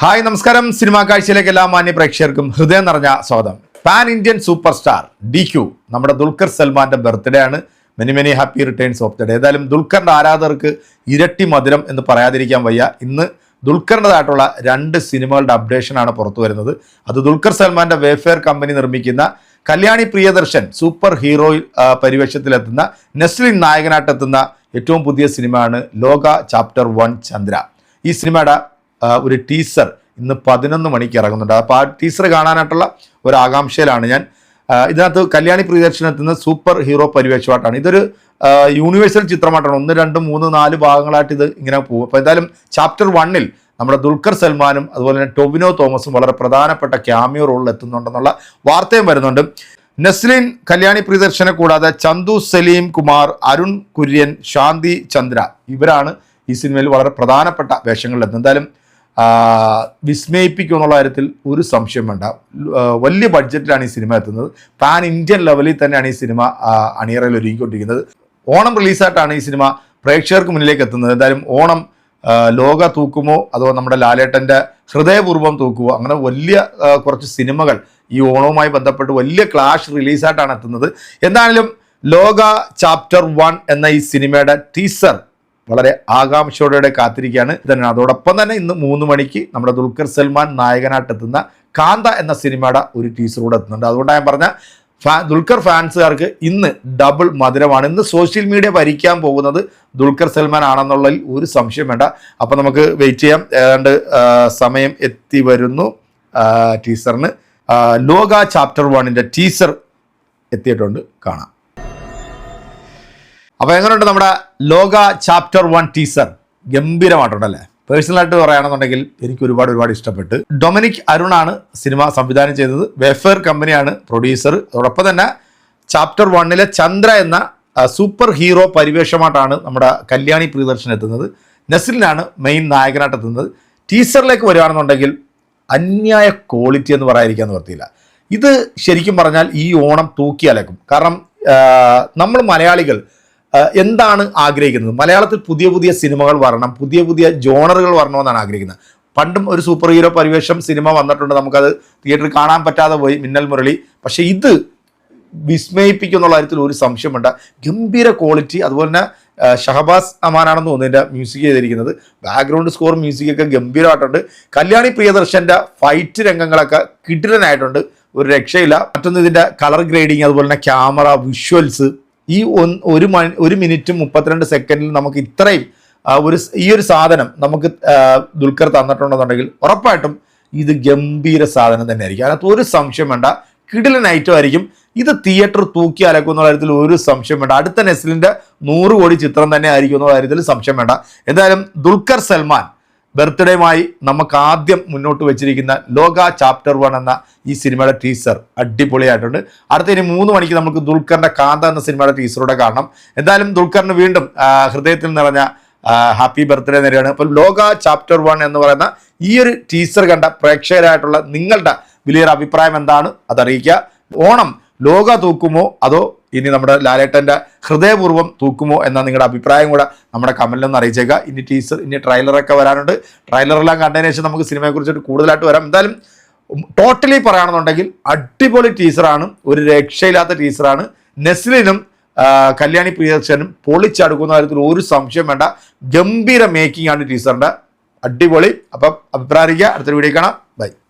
Hi നമസ്കാരം. Cinema കാഴ്ചയിലേക്ക് എല്ലാ മാന്യ പ്രേക്ഷകർക്കും ഹൃദയം നിറഞ്ഞ സ്വാഗതം. Pan Indian super star D Q നമ്മുടെ ദുൽഖർ സൽമാന്റെ ബർത്ത്ഡേ ആണ്. Many many happy returns of the day ഏതായാലും ദുൽഖറിന്റെ ആരാധകർക്ക് ഇരട്ടി മധുരം എന്ന് പറയാതിരിക്കാൻ വയ്യ. ഇന്ന് ദുൽഖറിന്റെതായിട്ടുള്ള രണ്ട് സിനിമകളുടെ അപ്ഡേഷൻ ആണ് പുറത്തു വരുന്നത്. അത് ദുൽഖർ സൽമാന്റെ വേഫെയർ കമ്പനി നിർമ്മിക്കുന്ന കല്യാണി പ്രിയദർശൻ സൂപ്പർ ഹീറോ പരിവേഷത്തിലെത്തുന്ന നെസ്ലിൻ നായകനായിട്ടെത്തുന്ന ഏറ്റവും പുതിയ സിനിമയാണ് ലോക ചാപ്റ്റർ വൺ ചന്ദ്ര. ഈ സിനിമയുടെ ഒരു ടീസർ ഇന്ന് പതിനൊന്ന് മണിക്ക് ഇറങ്ങുന്നുണ്ട്. അപ്പോൾ ആ ടീസർ കാണാനായിട്ടുള്ള ഒരു ആകാംക്ഷയിലാണ് ഞാൻ ഇതിനകത്ത് കല്യാണി പ്രിയദർശനത്തിന് സൂപ്പർ ഹീറോ പരിവേഷമായിട്ടാണ്. ഇതൊരു യൂണിവേഴ്സൽ ചിത്രമായിട്ടാണ്. ഒന്ന് രണ്ട് മൂന്ന് നാല് ഭാഗങ്ങളായിട്ട് ഇത് ഇങ്ങനെ പോകും. അപ്പോൾ എന്തായാലും ചാപ്റ്റർ വണ്ണിൽ നമ്മുടെ ദുൽഖർ സൽമാനും അതുപോലെ തന്നെ ടൊവിനോ തോമസും വളരെ പ്രധാനപ്പെട്ട ക്യാമിയോ റോളിൽ എത്തുന്നുണ്ടെന്നുള്ള വാർത്തയും വരുന്നുണ്ട്. നസ്ലിൻ കല്യാണി പ്രിയദർശനെ കൂടാതെ ചന്തു സലീം കുമാർ അരുൺ കുര്യൻ ശാന്തി ചന്ദ്ര ഇവരാണ് ഈ സിനിമയിൽ വളരെ പ്രധാനപ്പെട്ട വേഷങ്ങളിലെത്തുന്നത് എന്തായാലും വിസ്മയിപ്പിക്കും എന്നുള്ള കാര്യത്തിൽ ഒരു സംശയം വേണ്ട. വലിയ ബഡ്ജറ്റിലാണ് ഈ സിനിമ എത്തുന്നത്. പാൻ ഇന്ത്യൻ ലെവലിൽ തന്നെയാണ് ഈ സിനിമ അണിയറയിൽ ഒരുങ്ങിക്കൊണ്ടിരിക്കുന്നത്. ഓണം റിലീസായിട്ടാണ് ഈ സിനിമ പ്രേക്ഷകർക്ക് മുന്നിലേക്ക് എത്തുന്നത്. എന്തായാലും ഓണം ലോക തൂക്കുമോ അതോ നമ്മുടെ ലാലേട്ടന്റെ ഹൃദയപൂർവം തൂക്കുമോ അങ്ങനെ വലിയ കുറച്ച് സിനിമകൾ ഈ ഓണവുമായി ബന്ധപ്പെട്ട് വലിയ ക്ലാഷ് റിലീസായിട്ടാണ് എത്തുന്നത്. എന്തായാലും ലോക ചാപ്റ്റർ വൺ എന്ന ഈ സിനിമയുടെ ടീസർ വളരെ ആകാംക്ഷയോടെ കാത്തിരിക്കുകയാണ്. തന്നെ അതോടൊപ്പം തന്നെ ഇന്ന് മൂന്ന് മണിക്ക് നമ്മുടെ ദുൽഖർ സൽമാൻ നായകനായിട്ടെത്തുന്ന കാന്ത എന്ന സിനിമയുടെ ഒരു ടീസർ എത്തുന്നുണ്ട്. അതുകൊണ്ടാണ് ഞാൻ പറഞ്ഞ ഫാ ദുൽഖർ ഫാൻസുകാർക്ക് ഇന്ന് ഡബിൾ മധുരമാണ്. ഇന്ന് സോഷ്യൽ മീഡിയ ഭരിക്കാൻ പോകുന്നത് ദുൽഖർ സൽമാൻ ആണെന്നുള്ളതിൽ ഒരു സംശയം വേണ്ട. അപ്പം നമുക്ക് വെയിറ്റ് ചെയ്യാം. ഏതാണ്ട് സമയം എത്തി വരുന്നു ടീസറിന് ലോക ചാപ്റ്റർ വണ്ണിന്റെ ടീസർ എത്തിയിട്ടുണ്ട്. കാണാം. അപ്പോൾ എങ്ങനെയുണ്ട് നമ്മുടെ ലോക ചാപ്റ്റർ വൺ ടീസർ ഗംഭീരമായിട്ടുണ്ടല്ലേ? പേഴ്സണലായിട്ട് പറയുകയാണെന്നുണ്ടെങ്കിൽ എനിക്ക് ഒരുപാട് ഒരുപാട് ഇഷ്ടപ്പെട്ട്. ഡൊമിനിക് അരുണാണ് സിനിമ സംവിധാനം ചെയ്തത്. വെഫെയർ കമ്പനിയാണ് പ്രൊഡ്യൂസർ അതോടൊപ്പം തന്നെ ചാപ്റ്റർ വണ്ണിലെ ചന്ദ്ര എന്ന സൂപ്പർ ഹീറോ പരിവേഷമായിട്ടാണ് നമ്മുടെ കല്യാണി പ്രിയദർശൻ എത്തുന്നത്. നസിലിനാണ് മെയിൻ നായകനായിട്ട് എത്തുന്നത്. ടീസറിലേക്ക് വരികയാണെന്നുണ്ടെങ്കിൽ അന്യായ ക്വാളിറ്റി എന്ന് പറയാതിരിക്കാൻ നിവർത്തിയില്ല ഇത് ശരിക്കും പറഞ്ഞാൽ ഈ ഓണം തൂക്കി അലക്കും കാരണം നമ്മൾ മലയാളികൾ എന്താണ് ആഗ്രഹിക്കുന്നത്? മലയാളത്തിൽ പുതിയ പുതിയ സിനിമകൾ വരണം പുതിയ പുതിയ ജോണറുകൾ വരണമെന്നാണ് ആഗ്രഹിക്കുന്നത്. പണ്ടും ഒരു സൂപ്പർ ഹീറോ പരിവേഷം സിനിമ വന്നിട്ടുണ്ട് നമുക്കത് തിയേറ്ററിൽ കാണാൻ പറ്റാതെ പോയി മിന്നൽ മുരളി. പക്ഷേ ഇത് വിസ്മയിപ്പിക്കുന്നുള്ള കാര്യത്തിൽ ഒരു സംശയമുണ്ട്. ഗംഭീര ക്വാളിറ്റി അതുപോലെ തന്നെ ഷഹബാസ് അമാനാണെന്ന് തോന്നുന്നു എന്റെ മ്യൂസിക് ചെയ്തിരിക്കുന്നത്. ബാക്ക്ഗ്രൗണ്ട് സ്കോർ മ്യൂസിക്കൊക്കെ ഗംഭീരമായിട്ടുണ്ട്. കല്യാണി പ്രിയദർശന്റെ ഫൈറ്റ് രംഗങ്ങളൊക്കെ കിടിലനായിട്ടുണ്ട്. ഒരു രക്ഷയില്ല. മറ്റൊന്ന് ഇതിന്റെ കളർ ഗ്രേഡിങ് അതുപോലെ തന്നെ ക്യാമറ വിഷ്വൽസ് ഈ ഒരു മണി ഒരു മിനിറ്റ് മുപ്പത്തിരണ്ട് സെക്കൻഡിൽ നമുക്ക് ഇത്രയും ഒരു ഈ ഒരു സാധനം നമുക്ക് ദുൽഖർ തന്നിട്ടുണ്ടെന്നുണ്ടെങ്കിൽ ഉറപ്പായിട്ടും ഇത് ഗംഭീര സാധനം തന്നെയായിരിക്കും. അതിനകത്ത് ഒരു സംശയം വേണ്ട. കിടിലൻ ഐറ്റം ആയിരിക്കും. ഇത് തിയേറ്റർ തൂക്കി അലക്കും എന്നുള്ള കാര്യത്തിൽ ഒരു സംശയം വേണ്ട. അടുത്ത നെസ്ലിന്റെ നൂറ് കോടി ചിത്രം തന്നെ ആയിരിക്കും എന്നുള്ള കാര്യത്തിൽ സംശയം വേണ്ട. എന്തായാലും ദുൽഖർ സൽമാൻ ബർത്ത്ഡേയുമായി നമുക്ക് ആദ്യം മുന്നോട്ട് വെച്ചിരിക്കുന്ന ലോക ചാപ്റ്റർ വൺ എന്ന ഈ സിനിമയുടെ ടീസർ അടിപൊളിയായിട്ടുണ്ട്. അടുത്ത ഇനി മൂന്ന് മണിക്ക് നമുക്ക് ദുൽഖറിന്റെ കാന്ത എന്ന സിനിമയുടെ ടീസറൂടെ കാണണം. എന്തായാലും ദുൽഖറിന് വീണ്ടും ഹൃദയത്തിൽ നിറഞ്ഞ ഹാപ്പി ബർത്ത്ഡേ നേരെയാണ്. അപ്പോൾ ലോക ചാപ്റ്റർ വൺ എന്ന് പറയുന്ന ഈ ഒരു ടീസർ കണ്ട പ്രേക്ഷകരായിട്ടുള്ള നിങ്ങളുടെ വലിയൊരു അഭിപ്രായം എന്താണ്? അതറിയിക്കുക. ഓണം ലോക തൂക്കുമോ? അതോ ഇനി നമ്മുടെ ലാലേട്ടന്റെ ഹൃദയപൂർവം തൂക്കുമോ എന്ന നിങ്ങളുടെ അഭിപ്രായം കൂടെ നമ്മുടെ കമന്റിലൊന്ന് അറിയിച്ചേക്കുക. ഇനി ടീസർ ഇനി ട്രailer-ഒക്കെ വരാനുണ്ട്. ട്രailer-എല്ലാം കണ്ടതിന് ശേഷം നമുക്ക് സിനിമയെക്കുറിച്ചിട്ട് കൂടുതലായിട്ട് വരാം. എന്തായാലും ടോട്ടലി പറയുകയാണെന്നുണ്ടെങ്കിൽ അടിപൊളി ടീസറാണ് ഒരു രക്ഷയില്ലാത്ത ടീസറാണ് നെസ്ലിനും കല്യാണി പ്രിയദർശനും പൊളിച്ചടുക്കുന്ന കാര്യത്തിൽ ഒരു സംശയം വേണ്ട. ഗംഭീര മേക്കിംഗ് ആണ് ടീസറിന്റെ അടിപൊളി. അപ്പം അഭിപ്രായം അടുത്തൊരു വീഡിയോ കാണാം. ബൈ